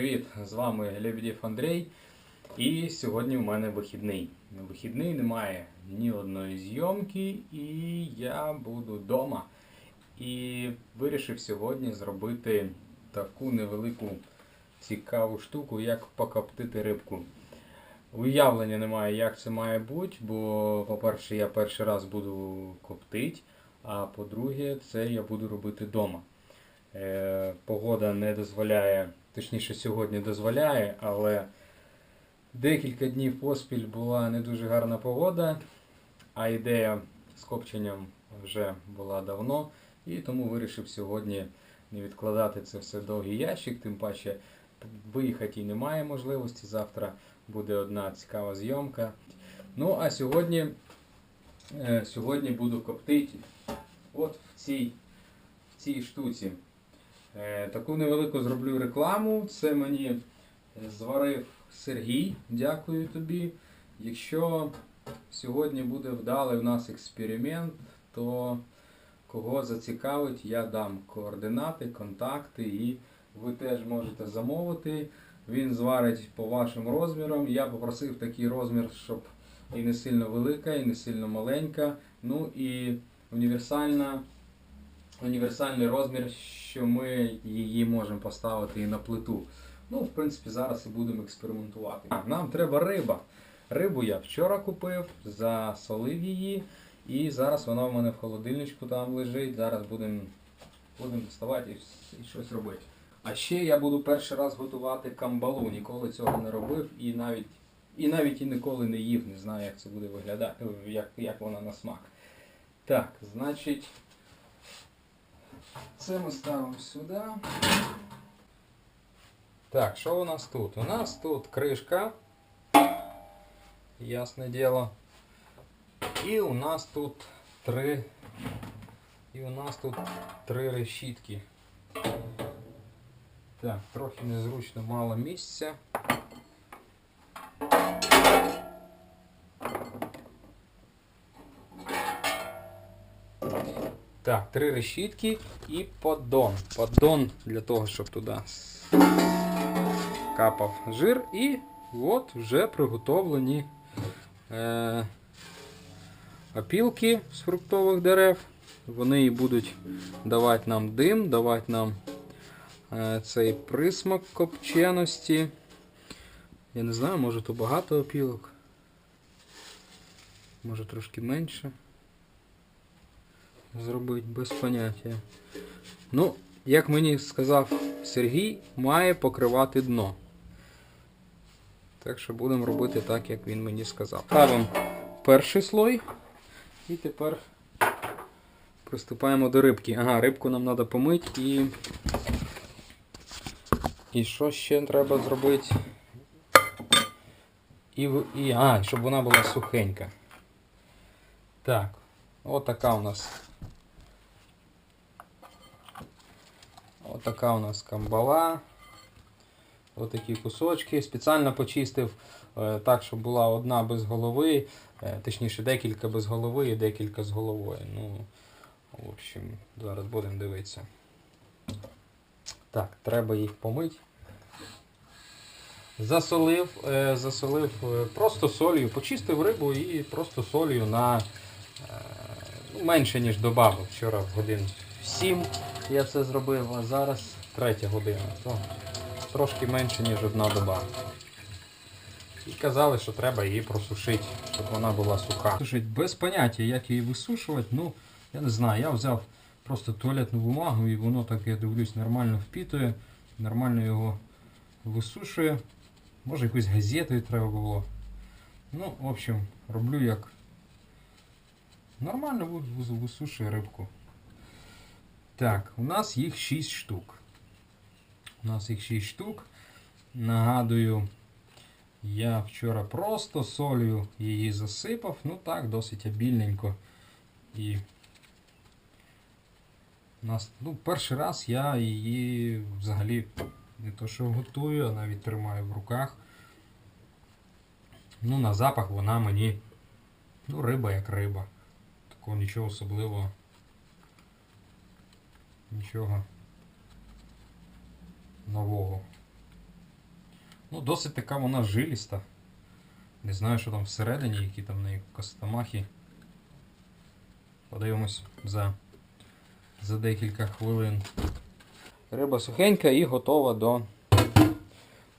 привіт! З вами Лебедєв Андрій. І сьогодні у мене вихідний. Вихідний немає ні одної зйомки, і я буду вдома. І вирішив сьогодні зробити таку невелику цікаву штуку, як покоптити рибку. Уявлення немає, як це має бути, бо, по-перше, я перший раз буду коптити, а по-друге, це я буду робити вдома. Е, Погода не дозволяє, точніше сьогодні дозволяє, але декілька днів поспіль була не дуже гарна погода, а ідея з копченням вже була давно, і тому вирішив сьогодні не відкладати це все в довгий ящик, тим паче виїхати і немає можливості. Завтра буде одна цікава зйомка. Ну а сьогодні, е, сьогодні буду коптити от в цій, в цій штуці. Е, Таку невелику зроблю рекламу. Це мені зварив Сергій. Дякую тобі. Якщо сьогодні буде вдалий у нас експеримент, то кого зацікавить, я дам координати, контакти і ви теж можете замовити. Він зварить по вашим розмірам. Я попросив такий розмір, щоб і не сильно велика, і не сильно маленька. Ну і універсальна універсальний розмір, що ми її можемо поставити і на плиту. Ну, в принципі, зараз і будемо експериментувати. А, Нам треба риба. Рибу я вчора купив, засолив її, і зараз вона в мене в холодильничку там лежить. Зараз будемо будем доставати і, щось робити. А ще я буду перший раз готувати камбалу. Ніколи цього не робив і навіть і навіть і ніколи не їв. Не знаю, як це буде виглядати, як, як вона на смак. Так, значить. Це ми ставимо сюди. Так, що у нас тут? У нас тут кришка. Ясне діло. І у нас тут три. І у нас тут три решітки. Так, трохи незручно, мало місця. Так, три решітки і поддон. Поддон для того, щоб туди капав жир. І от вже приготовлені е, опілки з фруктових дерев. Вони будуть давати нам дим, давати нам е, цей присмак копченості. Я не знаю, може то багато опілок. Може трошки менше зробити без поняття. Ну, як мені сказав Сергій, має покривати дно. Так що будемо робити так, як він мені сказав. Ставимо перший слой. І тепер приступаємо до рибки. Ага, рибку нам треба помити і. І що ще треба зробити? І, і, а, щоб вона була сухенька. Так, отака у нас Отака у нас камбала. Отакі кусочки. Спеціально почистив е, так, щоб була одна без голови, е, точніше декілька без голови і декілька з головою. Ну, в общем, зараз будемо дивитися. Так, треба їх помити. Засолив, е, засолив е, просто солью, почистив рибу і просто солью на е, ну, менше, ніж добавив. Вчора в годин 7 я це зробив, а зараз третя година. То трошки менше, ніж одна доба. І казали, що треба її просушити, щоб вона була суха. Сушить без поняття, як її висушувати. Ну, я не знаю, я взяв просто туалетну бумагу і воно так, я дивлюсь, нормально впітує, нормально його висушує. Може якусь газетою треба було. Ну, в общем, роблю як нормально вис- вис- висушує рибку. Так, у нас їх 6 штук. У нас їх 6 штук. Нагадую, я вчора просто солью її засипав. Ну так, досить обільненько. І у нас, ну, перший раз я її взагалі не то що готую, а навіть тримаю в руках. Ну, на запах вона мені. Ну, риба як риба. Такого нічого особливого. Нічого нового Ну, досить така вона жиліста. Не знаю, що там всередині, які там неї костомахи. Подивимось за, за декілька хвилин. Риба сухенька і готова до,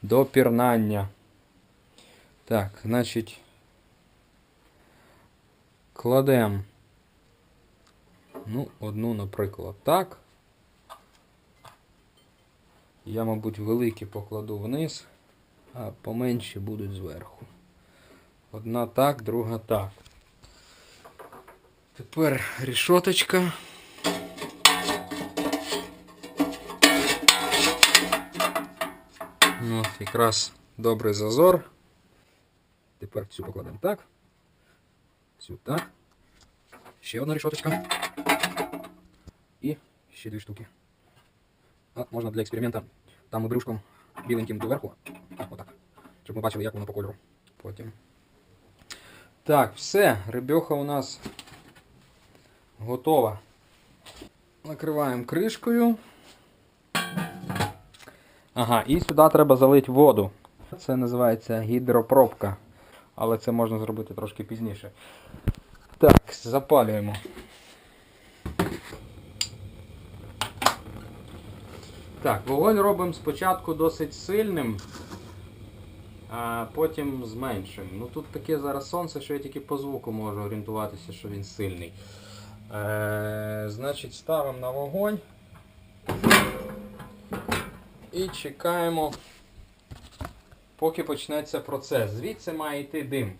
до пірнання. Так, значить. Кладемо. Ну, одну, наприклад, так. Я, мабуть, великі покладу вниз, а поменші будуть зверху. Одна так, друга так. Тепер рішоточка. Ну, якраз добрий зазор. Тепер цю покладемо так. Цю так. Ще одна рішоточка. І ще дві штуки. Можна для експеримента там брюшком біленьким доверху. А, отак. Щоб ми бачили, як воно по кольору. Потім. Так, все, рибьоха у нас готова. Накриваємо кришкою. Ага, і сюди треба залити воду. Це називається гідропробка. Але це можна зробити трошки пізніше. Так, запалюємо. Так, вогонь робимо спочатку досить сильним, а потім зменшимо. Ну тут таке зараз сонце, що я тільки по звуку можу орієнтуватися, що він сильний. Е, значить, ставимо на вогонь і чекаємо, поки почнеться процес. Звідси має йти дим.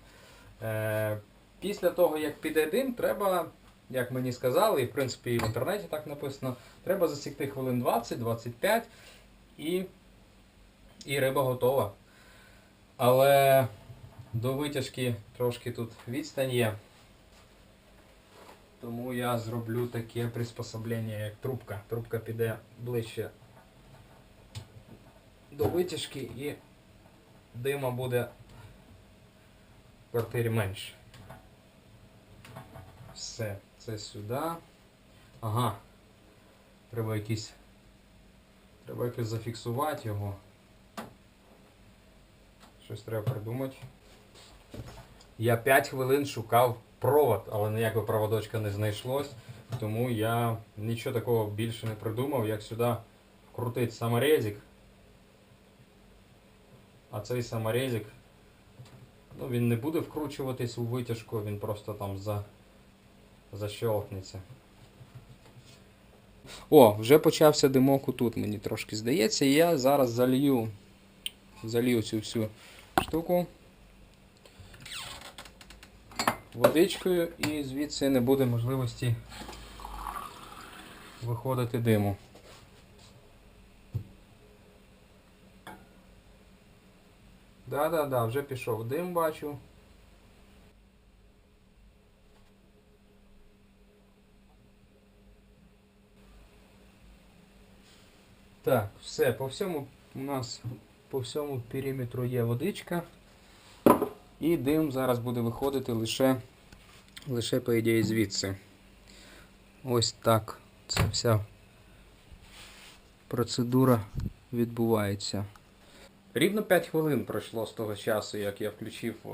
Е, після того, як піде дим, треба, як мені сказали, і в принципі і в інтернеті так написано, треба засікти хвилин 20-25 і, і риба готова. Але до витяжки трошки тут відстань є. Тому я зроблю таке приспособлення, як трубка. Трубка піде ближче до витяжки і дима буде в квартирі менше. Все, це сюди. Ага. Треба якийсь. Треба якось зафіксувати його. Щось треба придумати. Я 5 хвилин шукав провод, але ніякого проводочка не знайшлось. Тому я нічого такого більше не придумав, як сюди вкрутити саморезик. А цей саморезик, ну він не буде вкручуватись у витяжку, він просто там за, защелкнеться. О, вже почався димок тут, мені трошки здається. Я зараз залью, залью цю всю штуку водичкою і звідси не буде можливості виходити диму. Да-да-да, вже пішов дим, бачу. Так, все, по всьому у нас по всьому периметру є водичка. І дим зараз буде виходити лише, лише по ідеї, звідси. Ось так ця вся процедура відбувається. Рівно 5 хвилин пройшло з того часу, як я включив, е,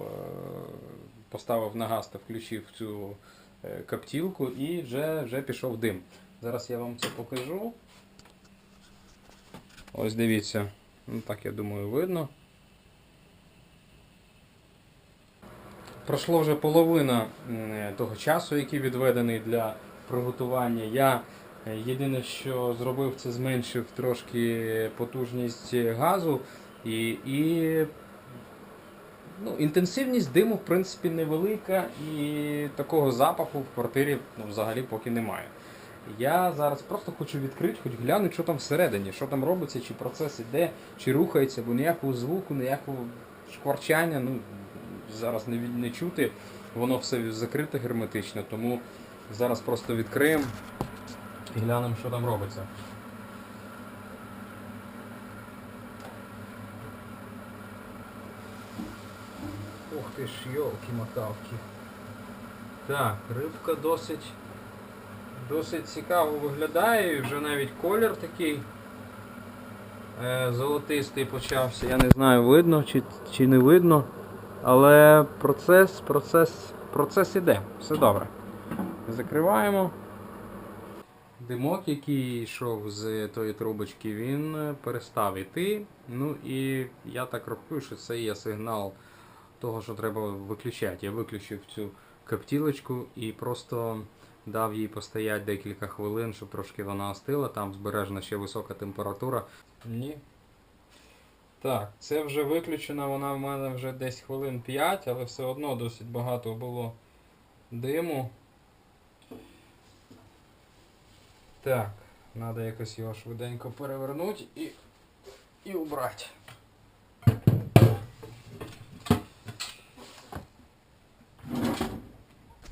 поставив на газ та включив цю е, коптілку і вже, вже пішов дим. Зараз я вам це покажу. Ось дивіться. Ну так я думаю видно. Пройшло вже половина того часу, який відведений для приготування. Я е, єдине, що зробив, це зменшив трошки потужність газу і, і ну, інтенсивність диму, в принципі, невелика і такого запаху в квартирі ну, взагалі поки немає. Я зараз просто хочу відкрити, хоч глянути, що там всередині, що там робиться, чи процес іде, чи рухається, бо ніякого звуку, ніякого шкварчання, ну, зараз не, не чути, воно все закрите герметично, тому зараз просто відкриємо і глянемо, що там робиться. Ух ти ж, йолки-моталки. Так, рибка досить досить цікаво виглядає, і вже навіть колір такий Е, Золотистий почався. Я не знаю, видно чи, чи не видно. Але процес, процес, процес іде. Все добре. Закриваємо. Димок, який йшов з тої трубочки, він перестав іти. Ну і я так рахую, що це є сигнал того, що треба виключати. Я виключив цю коптілочку і просто дав їй постояти декілька хвилин, щоб трошки вона остила. Там збережена ще висока температура. Ні. Так, це вже виключена, вона в мене вже десь хвилин 5, але все одно досить багато було диму. Так, треба якось його швиденько перевернути і, і убрати.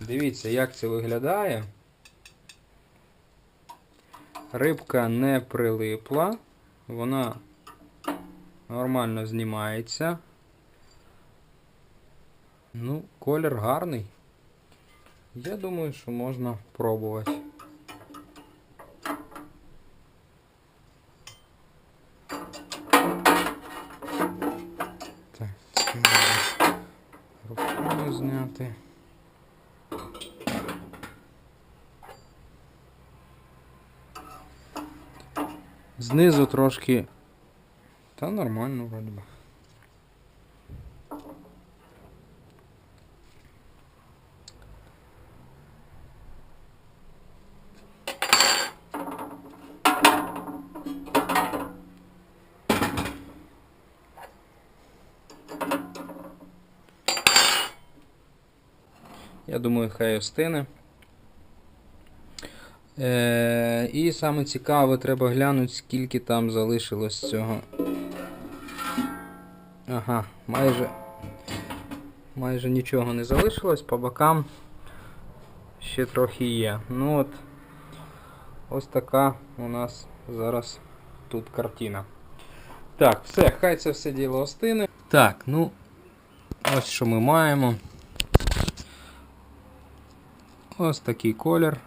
Дивіться, як це виглядає. Рибка не прилипла, вона нормально знімається. Ну, колір гарний. Я думаю, що можна пробувати. Так, рукою зняти. Знизу трошки. Та нормально вроді би. Я думаю, хай остине. Е, і саме цікаве, треба глянути, скільки там залишилось цього. Ага, майже майже нічого не залишилось, по бокам ще трохи є. Ну от ось така у нас зараз тут картина. Так, все, хай це все діло остине. Так, ну ось що ми маємо. Ось такий колір.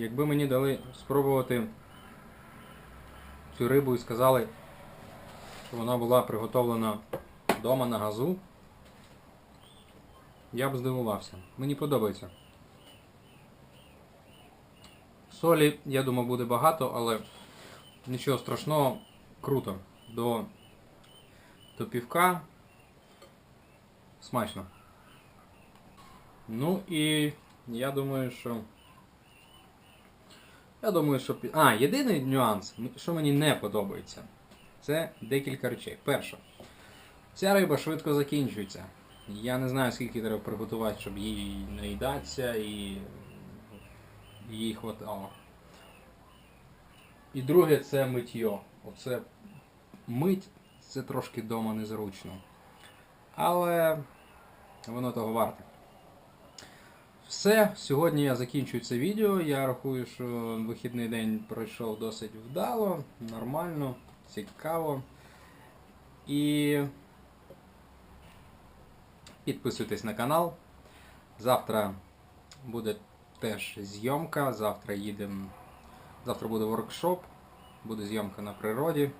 Якби мені дали спробувати цю рибу і сказали, що вона була приготовлена вдома на газу, я б здивувався. Мені подобається. Солі, я думаю, буде багато, але нічого страшного, круто. До, до півка смачно. Ну і я думаю, що. Я думаю, що. А, єдиний нюанс, що мені не подобається, це декілька речей. Перше, ця риба швидко закінчується. Я не знаю, скільки треба приготувати, щоб їй наїдатися і їй хватало. І друге це миттєво. Оце мить це трошки вдома незручно. Але воно того варте. Все, сьогодні я закінчую це відео. Я рахую, що вихідний день пройшов досить вдало, нормально, цікаво. І підписуйтесь на канал. Завтра буде теж зйомка. Завтра їдемо. Завтра буде воркшоп, буде зйомка на природі.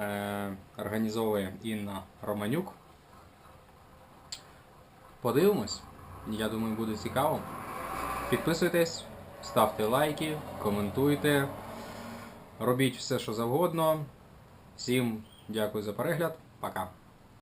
Е, організовує Інна Романюк. Подивимось. Я думаю, буде цікаво. Підписуйтесь, ставте лайки, коментуйте, робіть все, що завгодно. Всім дякую за перегляд. Пока.